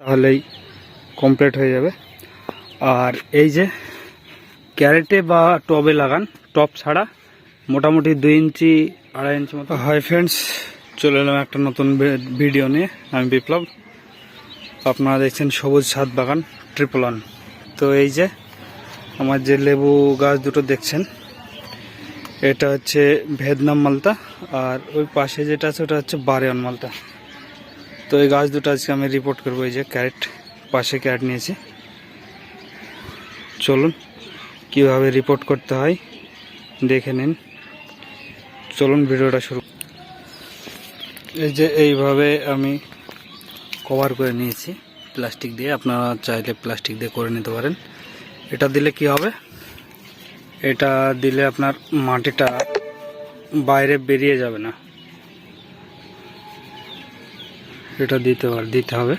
তাহলেই কমপ্লিট হয়ে যাবে। আর এই যে ক্যারেটে বা টবে লাগান টব ছাড়া মোটামুটি দুই ইঞ্চি, আড়াই ইঞ্চি মতো। হাই ফ্রেন্ডস চলে এলাম একটা নতুন ভিডিও নিয়ে। আমি বিপ্লব। আপনারা দেখছেন সবুজ ছাদ বাগান ট্রিপল ওয়ান তো এই যে আমার যে লেবু গাছ দুটো দেখছেন, এটা হচ্ছে ভেদনাম মালটা আর ওই পাশে যেটা আছে, ওটা হচ্ছে বারেয়ন মালটা তো এই গাছ দুটো আজকে আমি রিপোর্ট করব, এই যে ক্যারেট পাশে ক্যারেট নিয়েছি। চলুন, কীভাবে রিপোর্ট করতে হয়, দেখে নিন। চলুন, ভিডিওটা শুরু। এই যে এইভাবে আমি কভার করে নিয়েছি প্লাস্টিক দিয়ে। আপনারা চাইলে প্লাস্টিক দিয়ে করে নিতে পারেন। এটা দিলে কি হবে? এটা দিলে আপনার মাটিটা বাইরে বেরিয়ে যাবে না। এটা দিতে দিতে হবে।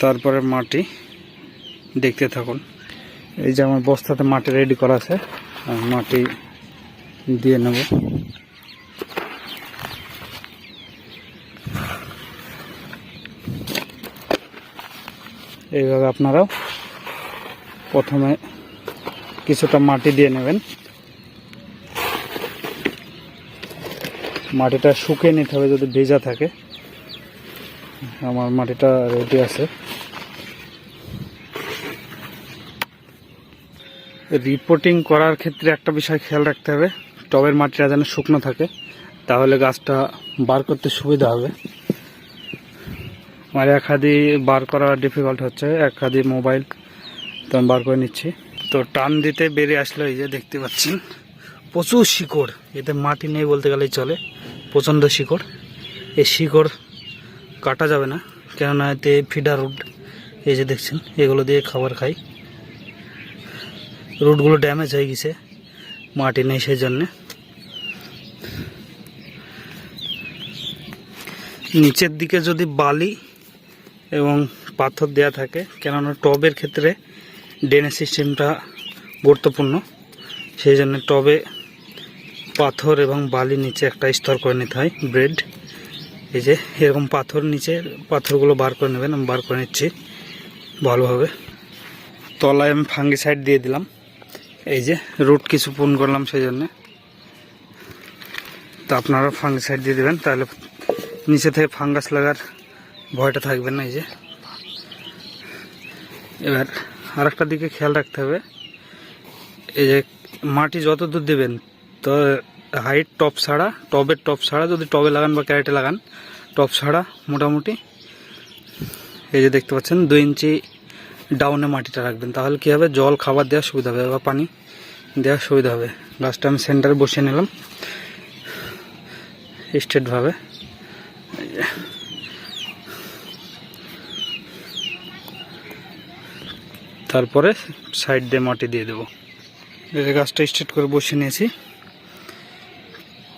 তারপরে মাটি, দেখতে থাকুন। এই যে আমার বস্তাতে মাটি রেডি করা আছে মাটি দিয়ে নেব। এইভাবে আপনারাও প্রথমে কিছুটা মাটি দিয়ে নেবেন। মাটিটা শুকিয়ে নিতে হবে যদি ভেজা থাকে। আমার মাটিটা রেডি আছে। রিপোর্টিং করার ক্ষেত্রে একটা বিষয় খেয়াল রাখতে হবে, টবের মাটিটা যেন শুকনো থাকে, তাহলে গাছটা বার করতে সুবিধা হবে। আমার এক হাতি বার করা ডিফিকাল্ট হচ্ছে, এক হাতি মোবাইল তো আমি বার করে নিচ্ছি। তো টান দিতে বেরিয়ে আসলো এই যে দেখতে পাচ্ছেন, প্রচুর শিকড়, এতে মাটি নেই বলতে গেলেই চলে, প্রচণ্ড শিকড়। এই শিকড় কাটা যাবে না। কেননা এতে ফিডার রুট এই যে দেখছেন, এগুলো দিয়ে খাবার খাই। রুটগুলো ড্যামেজ হয়ে গেছে মাটি নেই সেই জন্যে নিচের দিকে যদি বালি এবং পাথর দেয়া থাকে, কেননা টবের ক্ষেত্রে ড্রেনেজ সিস্টেমটা গুরুত্বপূর্ণ, সেই জন্য টবে পাথর এবং বালি নিচে একটা স্তর করে নিতে হয় ব্রেড এই যে, এরকম পাথর নিচে, পাথরগুলো বার করে নেবেন, আমি বার করে নিচ্ছি। ভালোভাবে তলায় আমি ফাঙ্গিসাইড দিয়ে দিলাম। এই যে রুট কিছু পূর্ণ করলাম সেই জন্যে তো আপনারা ফাঙ্গিসাইড দিয়ে দেবেন, তাহলে নিচে থেকে ফাঙ্গাস লাগার ভয়টা থাকবে না, এই যে। এবার আর দিকে খেয়াল রাখতে হবে। এই যে, মাটি যত দূর দেবেন, তো হাইট টপ ছাড়া টবের টপ ছাড়া, যদি টবে লাগান বা ক্যারেটে লাগান টপ ছাড়া মোটামুটি। এই যে দেখতে পাচ্ছেন, দুই ইঞ্চি ডাউনে মাটিটা রাখবেন। তাহলে কী হবে? জল, খাবার দেওয়ার সুবিধা হবে বা পানি দেওয়ার সুবিধা হবে। গাছটা আমি সেন্টারে বসিয়ে নিলাম। স্ট্রেটভাবে তারপরে সাইড দিয়ে মাটি দিয়ে দেবো। গাছটা স্ট্রেট করে বসিয়ে নিয়েছি।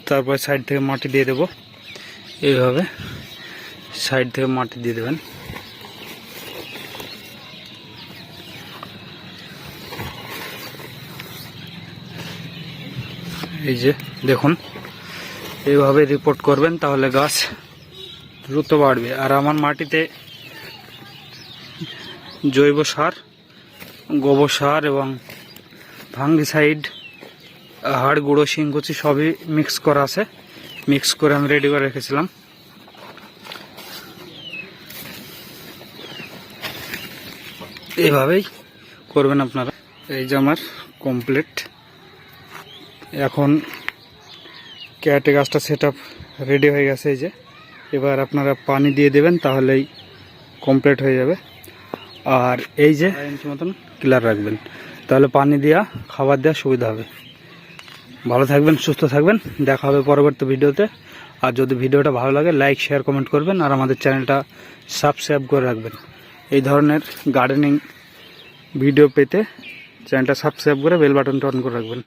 তারপরে সাইড থেকে মাটি দিয়ে দেবো। এইভাবে সাইড থেকে মাটি দিয়ে দেবেন। এই যে দেখুন, এইভাবে রিপোর্ট করবেন তাহলে গাছ দ্রুত বাড়বে। আর আমার মাটিতে জৈব সার, গোবর সার এবং ফাঙ্গিসাইড হাড় গুঁড়ো শিংকুচি সবই মিক্স করা আছে। মিক্স করে আমি রেডি করে রেখেছিলাম। এইভাবেই করবেন আপনারা। এই যে আমার কমপ্লিট এখন ক্যাটে গাছটা সেট আপ রেডি হয়ে গেছে এই যে। এবার আপনারা পানি দিয়ে দেবেন তাহলেই কমপ্লিট হয়ে যাবে। আর এই যে ইঞ্চি মতন ক্লিয়ার রাখবেন। তাহলে পানি দেওয়া খাবার দেওয়া সুবিধা হবে। ভালো থাকবেন, সুস্থ থাকবেন। দেখা হবে পরবর্তী ভিডিওতে। আর যদি ভিডিওটা ভালো লাগে লাইক শেয়ার কমেন্ট করবেন আর আমাদের চ্যানেলটা সাবস্ক্রাইব করে রাখবেন। এই ধরনের গার্ডেনিং ভিডিও পেতে চ্যানেলটা সাবস্ক্রাইব করে বেল বাটনটা অন করে রাখবেন।